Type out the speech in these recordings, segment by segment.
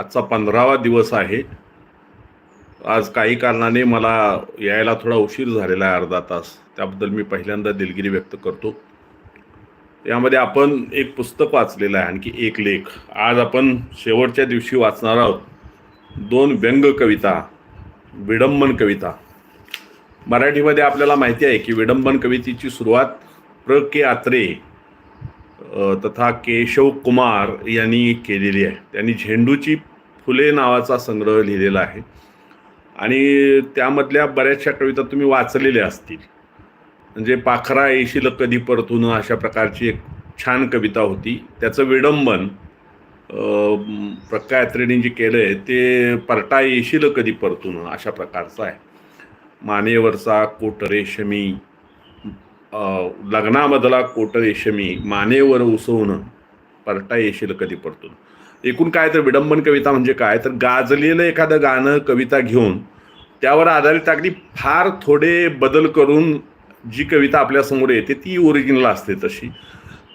आजचा पंधरावा दिवस आहे. आज काही कारणाने मला यायला थोडा उशीर झालेला आहे अर्धा तास. त्याबद्दल मी पहिल्यांदा दिलगिरी व्यक्त करतो. यामध्ये आपण एक पुस्तक वाचलेलं आहे आणखी एक लेख. आज आपण शेवटच्या दिवशी वाचणार आहोत. दोन व्यंग कविता विडंबन कविता. मराठीमध्ये आपल्याला माहिती आहे की विडंबन कवितेची सुरुवात प्र. के. आत्रे तथा केशव कुमार यांनी केलेली आहे. त्यांनी झेंडूची फुले नावाचा संग्रह लिहिलेला आहे. आणि त्यामधल्या बऱ्याचशा कविता तुम्ही वाचलेल्या असतील. म्हणजे पाखरा येशील कधी परतून अशा प्रकारची एक छान कविता होती. त्याचं विडंबन प्रका यात्रेने जे केलं आहे ते परटा येशील कधी परतून अशा प्रकारचं आहे. मानेवरचा कोट रेशमी लग्नामधला कोट रेशमी मानेवर उसवून परटा येशील कधी परतून. एकूण काय तर विडंबन कविता म्हणजे काय? तर गाजलेलं एखादं गाणं कविता घेऊन त्यावर आधारित अगदी फार थोडे बदल करून जी कविता आपल्यासमोर येते ती ओरिजिनल असते तशी.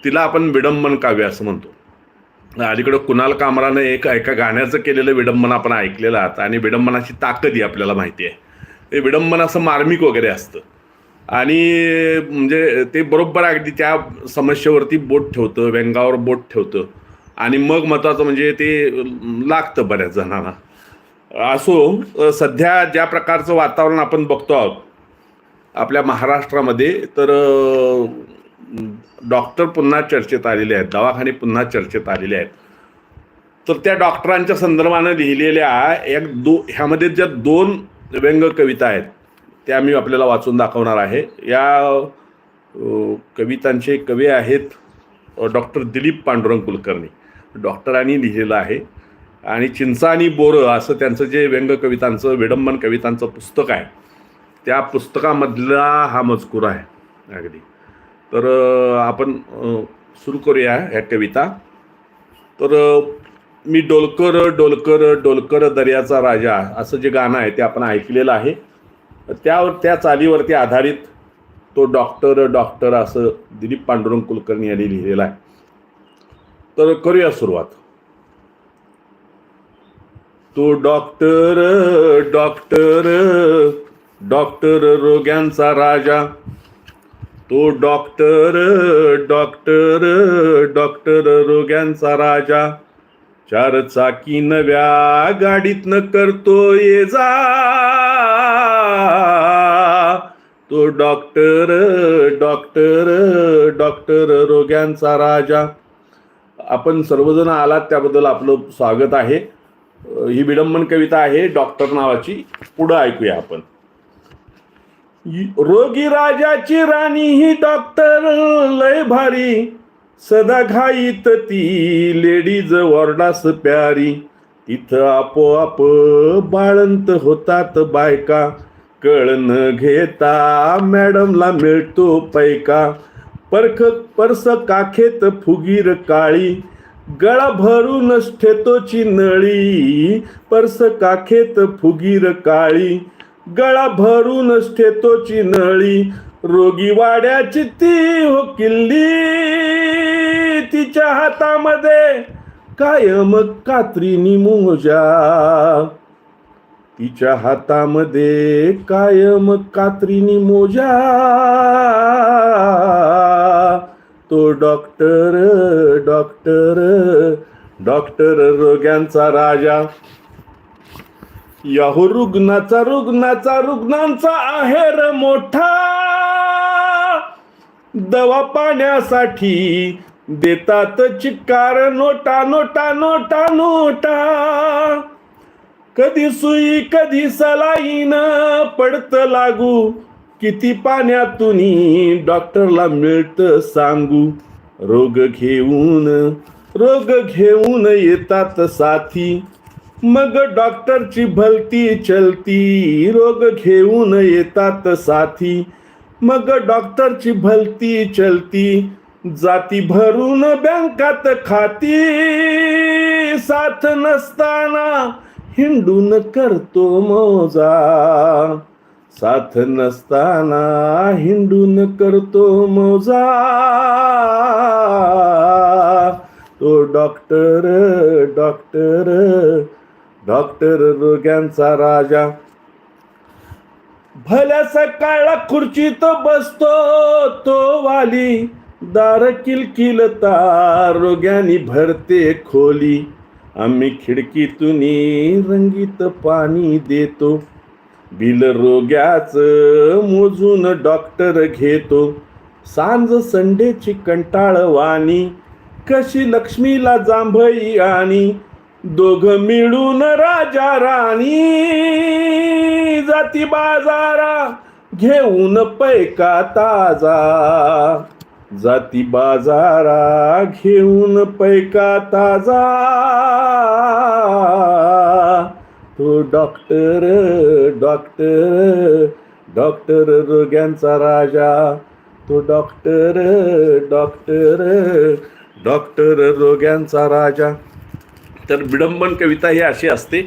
तिला आपण विडंबन काव्य असं म्हणतो. अलीकडं कुणाल कामरानं एक एका गाण्याचं केलेलं विडंबन आपण ऐकलेलं आहात आणि विडंबनाची ताकद ही आपल्याला माहिती आहे. ते विडंबन असं मार्मिक वगैरे असतं. आणि म्हणजे ते बरोबर अगदी त्या समस्येवरती बोट ठेवतं व्यंगावर बोट ठेवतं. आणि मग महत्त्वाचं म्हणजे ते लागतं बऱ्याच जणांना. असो सध्या ज्या प्रकारचं वातावरण आपण बघतो आहोत आपल्या महाराष्ट्रामध्ये तर डॉक्टर पुन्हा चर्चेत आलेले आहेत दवाखाने पुन्हा चर्चेत आलेले आहेत. तर त्या डॉक्टरांच्या संदर्भानं लिहिलेल्या एक दो ह्यामध्ये ज्या दोन व्यंग कविता आहेत त्या मी आपल्याला वाचून दाखवणार आहे. या कवितांचे कवी आहेत डॉक्टर दिलीप पांडुरंग कुलकर्णी. डॉक्टरांनी लिहिलेलं आहे. आणि चिंचा आणि बोरं असं त्यांचं जे व्यंग कवितांचं विडंबन कवितांचं पुस्तक आहे त्या पुस्तकामधला हा मजकूर आहे अगदी. तर आपण सुरू करूया ह्या कविता. तर मी डोलकर डोलकर डोलकर दर्याचा राजा असं जे गाणं आहे ते आपण ऐकलेलं आहे. त्यावर त्या चालीवरती आधारित तो डॉक्टर डॉक्टर असं दिलीप पांडुरंग कुलकर्णी यांनी लिहिलेलं आहे. तर करूया सुरुवात. तो डॉक्टर डॉक्टर डॉक्टर रोग्यांचा राजा. तो डॉक्टर डॉक्टर डॉक्टर रोग्यांचा राजा. चार चाकी नव्या गाडीतनं करतो ये जा. तो डॉक्टर डॉक्टर डॉक्टर रोग्यांचा राजा. आपण सर्वजण आलात त्याबद्दल आपलं स्वागत आहे. ही विडंबन कविता आहे डॉक्टर नावाची. पुढं ऐकूया आपण. रोगी राजाची राणी ही डॉक्टर लय भारी. सदा घाईत ती लेडीज वॉर्डास प्यारी. तिथं आपोआप बाळंत होतात बायका. कळ न घेता मॅडमला मिळतो पैका. परख परस काखेत फुगीर काळी गळा भरून ठेतोची नळी परस काखेत फुगीर काळी गळा भरून ठेतोची नळी रोगी वाड्याची ती हो किल्ली तिच्या हातामध्ये कायम कात्रीनी मोजा तिच्या हातामध्ये कायम कात्रीनी मोजा. तो डॉक्टर डॉक्टर डॉक्टर रोग्यांचा राजा. याहू रुग्णाचा रुग्णाचा रुग्णांचा आहेर मोठा. दवा पाण्यासाठी देतात चिक्कार नोटा नोटा नोटा नोटा. कधी सुई कधी सलाईन पडत लागू. किती पाण्यातून डॉक्टरला मिळत सांगू. रोग घेऊन रोग घेऊन येतात साथी. मग डॉक्टरची भलती चलती रोग घेऊन येतात साथी. मग डॉक्टरची भलती चलती जाती भरून बँकात खाती. साथ नसताना हिंडून करतो मोजा. साथ नसताना हिंडून करतो मोजा. तो डॉक्टर डॉक्टर डॉक्टर रोग्यांचा राजा. भल्या सकाळला खुर्चीत बसतो तो वाली. दार किलकिलता रोग्यानी भरते खोली. आम्ही खिडकीतून रंगीत पाणी देतो. बिल रोग्याच मोजून डॉक्टर घेतो. सांज संडेची कंटाळवाणी कशी लक्ष्मीला जांभई आणि दोघ मिळून राजा राणी. जाती बाजारा घेऊन पैका ताजा. जाती बाजारा घेऊन पैका ताजा. तो डॉक्टर डॉक्टर डॉक्टर रोग्यांचा राजा. तो डॉक्टर डॉक्टर डॉक्टर रोग्यांचा राजा. तर विडंबन कविता ही अशी असते.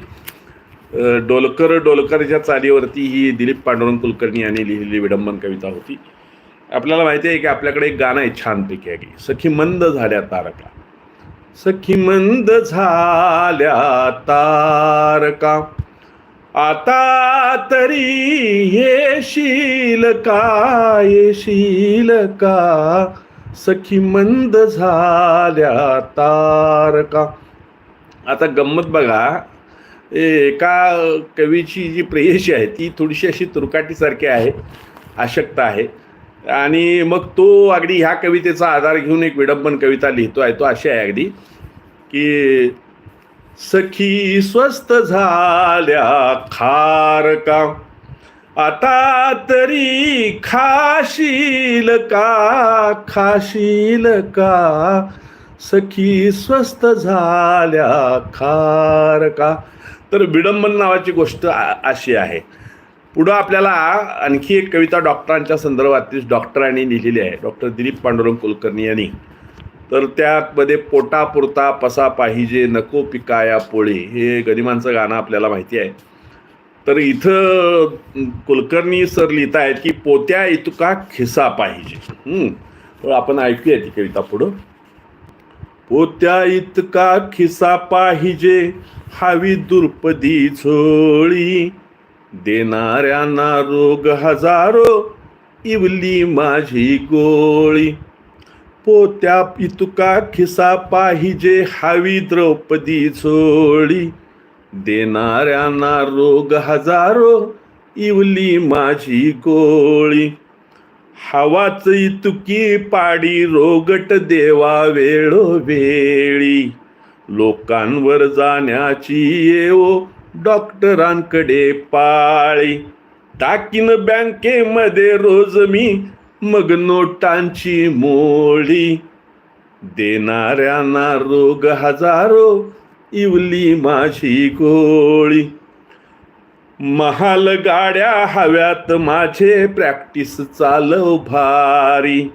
डोलकर डोलकरच्या चालीवरती ही दिलीप पांडुरंग कुलकर्णी यांनी लिहिलेली विडंबन कविता होती. आपल्याला माहिती आहे की आपल्याकडे एक गाणं आहे छानपैकी आहे. सखी मंद झाल्या तारका. सखी मंद झाल्या तारका. आता तरी येशील का? येशील का? सखी मंद झाल्या तारका. आता गंमत बघा. एका कवीची जी प्रेयशी आहे ती थोडीशी अशी तुरकाटीसारखी आहे आशक्त आहे. आणि मग तो अगदी ह्या कवितेचा आधार घेऊन एक विडंबन कविता लिहितो आहे तो अशी आहे अगदी की सखी स्वस्त झाल्या खार का आता तरी खाशील का खाशील का? सखी स्वस्त झाल्या खार का तर विडंबन नावाची गोष्ट अशी आहे. पुढं आपल्याला आणखी एक कविता डॉक्टरांच्या संदर्भातलीच डॉक्टरांनी लिहिलेली आहे. डॉक्टर दिलीप पांडुरंग कुलकर्णी यांनी. तर त्यामध्ये पोटापुरता पसा पाहिजे नको पिकाया पोळे हे गदिमांचं गाणं आपल्याला माहिती आहे. तर इथं कुलकर्णी सर लिहित आहेत की पोत्या इतुका खिसा पाहिजे. तर आपण ऐकूया ती कविता पुढं. पोत्या इतका खिसा पाहिजे हवी दुर्पदी झोळी देणाऱ्यांना रोग हजारो इवली माझी गोळी. पोत्या इतुका खिसा पाहिजे हवी द्रौपदी झोळी. देणाऱ्यांना रोग हजारो इवली माझी गोळी. हवाच इतुकी पाडी रोगट देवा वेळोवेळी. लोकांवर जाण्याची येवो डॉक्टरांकडे पाळी. टाकीन बँकेमध्ये रोज मी मग नोटांची मोळी देणाऱ्यांना रोग हजारो इवली माझी गोळी. महाल गाड्या हव्यात माझे प्रॅक्टिस चालव भारी.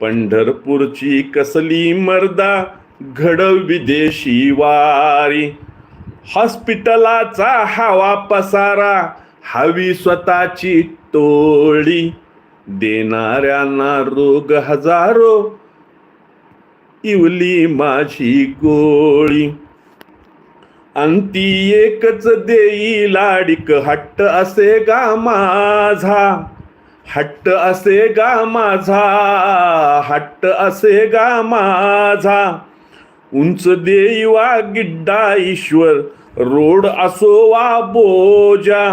पंढरपूरची कसली मर्दा घडव विदेशी वारी. हॉस्पिटलाचा हवा पसारा हवी स्वतःची टोळी देणाऱ्यांना रोग हजारो इवली माझी गोळी. अंती एकच देई लाडिक हट्ट असे गा माझा हट्ट असे गा माझा हट्ट असे गा माझा. उंच देवा गिड्डा ईश्वर रोड असो वा बोजा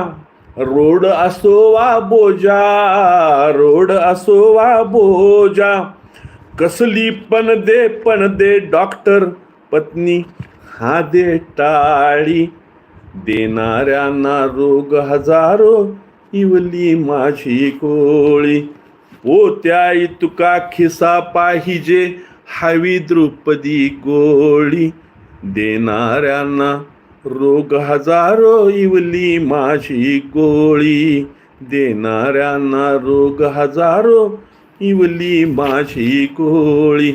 रोड असो वा बोजा रोड असो वा बोजा. कसली पण दे पण दे डॉक्टर पत्नी हा दे टाळी देणाऱ्यांना रोग हजारो इवली माझी गोळी. पोत्या इतका खिसा पाहिजे हवी द्रुपदी गोळी देणाऱ्यांना रोग हजारो इवली माझी गोळी देणाऱ्यांना रोग हजारो इवली माझी गोळी.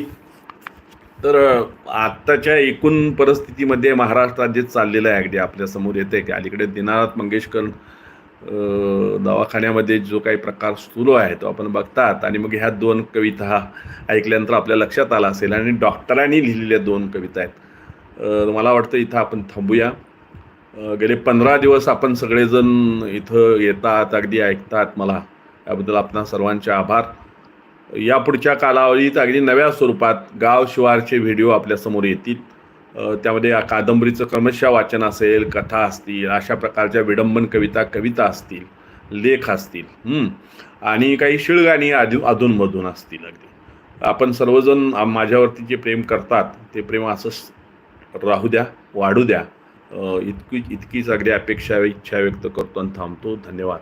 तर आत्ताच्या एकूण परिस्थितीमध्ये महाराष्ट्रात जे चाललेलं आहे. अगदी आपल्यासमोर येते येतं आहे की अलीकडे दिनानाथ मंगेशकर दवाखान्यामध्ये जो काही प्रकार सुरू आहे तो आपण बघतात. आणि मग ह्या दोन कविता ऐकल्यानंतर आपल्या लक्षात आला असेल. आणि डॉक्टरांनी लिहिलेल्या दोन कविता आहेत. मला वाटतं इथं आपण थांबूया. गेले पंधरा दिवस आपण सगळेजण इथं येतात अगदी ऐकतात मला. याबद्दल आपणा सर्वांचे आभार. या पुढच्या कालावधीत अगदी नव्या स्वरूपात गाव शिवारचे व्हिडिओ आपल्यासमोर येतील. त्यामध्ये कादंबरीचं क्रमशः वाचन असेल कथा असतील अशा प्रकारच्या विडंबन कविता कविता असतील लेख असतील आणि काही शिळगाणी आधी अधूनमधून असतील अगदी. आपण सर्वजण माझ्यावरती जे प्रेम करतात ते प्रेम असंच राहू द्या वाढू द्या. इतकी इतकीच अगदी अपेक्षा इच्छा व्यक्त करतो आणि थांबतो. धन्यवाद.